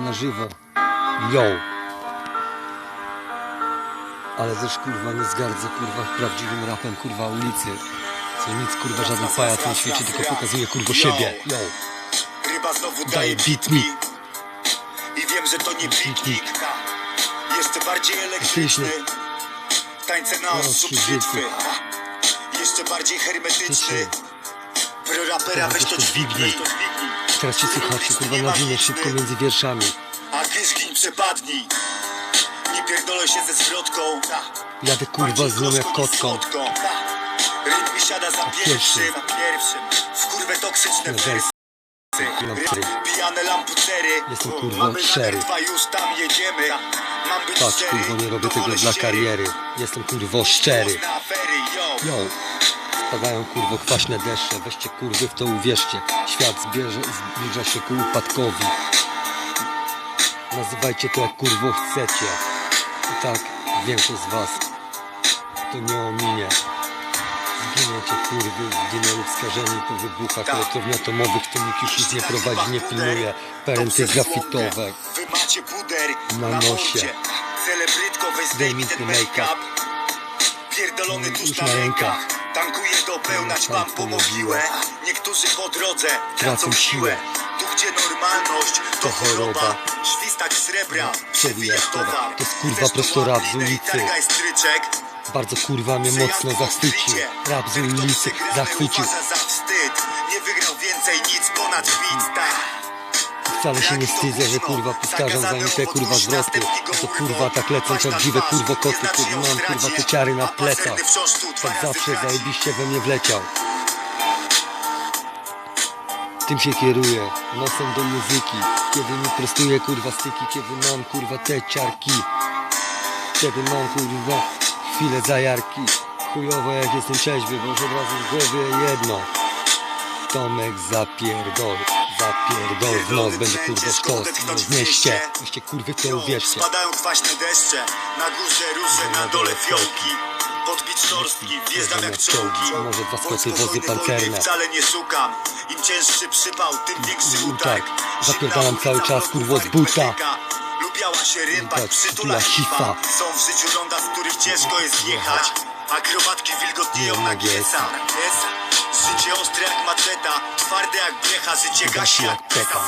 na żywo. Yo. Ale też kurwa nie zgardzę kurwa prawdziwym rapem kurwa ulicy. Co nic kurwa żaden pajac nie świeci, tylko pokazuje kurwa siebie. Yo. Ryba znowu Daje beat me. I wiem, że to nie piknik Jeszcze bardziej Elektryczny. Tańce na ostrzu brzytwy Jeszcze bardziej hermetyczny. Pro rapera weź to dźwignij Teraz się słuchacie kurwa nawinę szybko między wierszami. A kyszkin przepadnij Nie pierdolę się ze zwrotką Jadę kurwa z nią jak kotką. Rytm mi siada za pierwszym. pierwszym Za pierwszym W kurwę toksyczne Na wersy. trzy. Pijane lampucery Jestem, kurwa, szczery. namiar dwa, już tam jedziemy Mam być Patrz kurwo nie robię tego dla kariery. Jestem kurwo szczery. Yo. Spadają kurwo kwaśne deszcze, weźcie kurwy w to uwierzcie. Świat zbierze, zbliża się ku upadkowi. Nazywajcie to jak kurwo chcecie. I tak większość z was to nie ominie. Zginiecie kurwy, zginęli skażeni po wybuchach Tak. elektrowni atomowych, to nikt już nic nie prowadzi, nie pilnuje. Parenty grafitowe. Na nosie. Celebrytko, weź zdejmij ten make-up Pierdolony tuż na rękach. Tankuję do pełna, po pomogiłę. mogiłę Niektórzy po drodze tracą siłę. Tu gdzie normalność to choroba. Świstak srebra, Przewija przewija towar. towar To jest, kurwa, prosto rap z ulicy. Bardzo kurwa mnie mocno zachwycił. Rap z ulicy zachwycił. Nie wygrał więcej nic ponad tak. Wcale się nie wstydzę, że kurwa powtarzam za nim te kurwa. A to kurwa tak lecą prawdziwe kurwo koty, kiedy mam kurwa te ciary na plecach. Tak zawsze zajebiście we mnie wleciał. Tym się kieruję, nosem do muzyki Kiedy mi prostuję kurwa styki Kiedy mam kurwa te ciarki Kiedy mam kurwa chwilę zajarki Chujowo jak jestem trzeźwy, bo od razu w głowie jedno Tomek zapierdol, zapierdol w nos Będzie kurwa sztos w mieście. Weźcie kurwy to uwierzcie Spadają kwaśne deszcze. Na górze róże, na dole fiołki. Podbić szorstki, wjeżdżam jak czołgi. Może dwa skoty, wozy pancerne. Wcale nie szukam. Im cięższy przypał, tym większy Mm, utarg. tak. Zapierdalam cały czas, kurwo, z buta. Lubiała się Tak, przytula sifa. Są w życiu ronda, z których ciężko jest jechać. Akrobatki wilgotnieją na giesa Życie ostre jak maczeta Twarde jak blecha, życie gasi jak peta.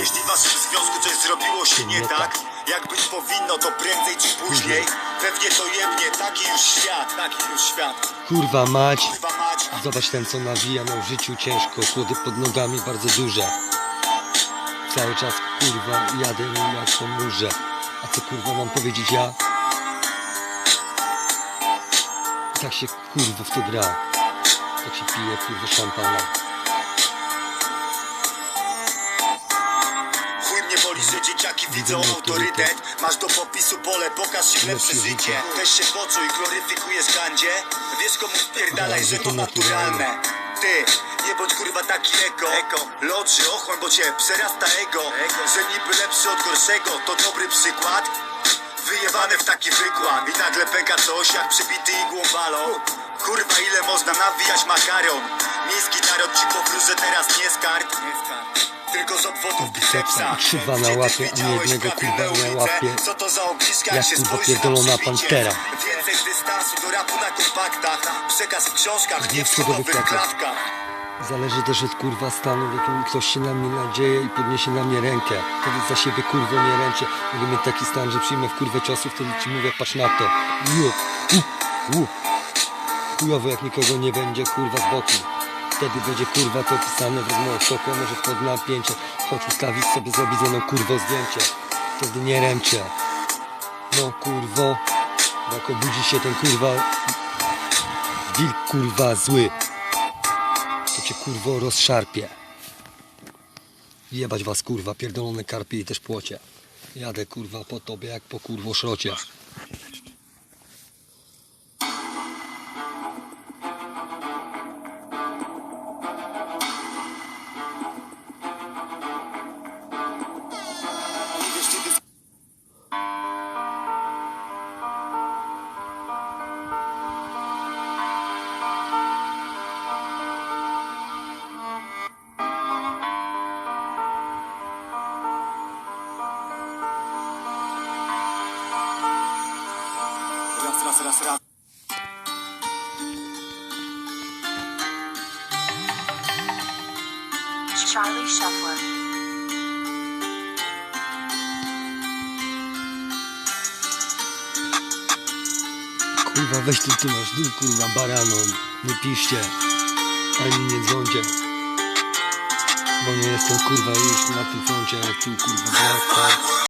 Jeśli w waszym związku coś zrobiło się nie tak Jak być powinno, to prędzej czy później. Pewnie to jebnie, taki już świat Taki już świat. Kurwa mać. Zobacz ten co nawija miał w życiu ciężko. Kłody pod nogami bardzo duże. Cały czas kurwa jadę jak po murze. A co kurwa mam powiedzieć ja? Tak się kurwa w to gra Tak się pije kurwa szampana Chuj mnie boli, że dzieciaki widzą autorytet. Masz do popisu pole, pokaż im lepsze Lepsze życie. Weź się poczuj, gloryfikujesz gandzie. Wiesz komu wpierdalaj, że to naturalne. Ty, nie bądź kurwa taki eko, eko. Ochłoń, bo cię przerasta ego. Że niby lepszy od gorszego, to dobry przykład. Wyjebane w taki wykład I nagle pęka coś jak przybity igłą balon Kurwa ile można nawijać makaron Miejski naród ci powróży teraz nie z kart Tylko z obwodów bicepsa krzywa na łapie, a nie jednego kurwa nie ulice? łapie. Co to za ogniska Jak się kurwa spojrzy na pantera. Więcej dystansu do rapu na kompaktach Przekaz w książkach, nie w klatkach Zależy też od kurwa stanu, w jakim ktoś się na mnie nadzieje i podniesie na mnie rękę. Wtedy za siebie kurwo nie ręczę. Mogę mieć taki stan, że przyjmę w kurwę ciosu, wtedy ci mówię, patrz na to. Ju, u, u. Chujowo jak nikogo nie będzie kurwa z boku. Wtedy będzie kurwa to pisane w szoku, a może wpadł napięcie. Chodź ustawić sobie, zrobić ze mną kurwo zdjęcie. Wtedy nie ręczę. No kurwo, jak obudzi się ten kurwa wilk kurwa zły to cię kurwo rozszarpie. Jebać was kurwa, pierdolone karpie i też płocie. Jadę kurwa po tobie jak po kurwo szrocie. Teraz raz Charlie Shuffler. Kurwa, weź tu, tu masz dół, kurwa, baranom. Nie piszcie. Ani nie dzwoncie. Bo nie jestem, kurwa, już na tym froncie, jak tu, kurwa, Black.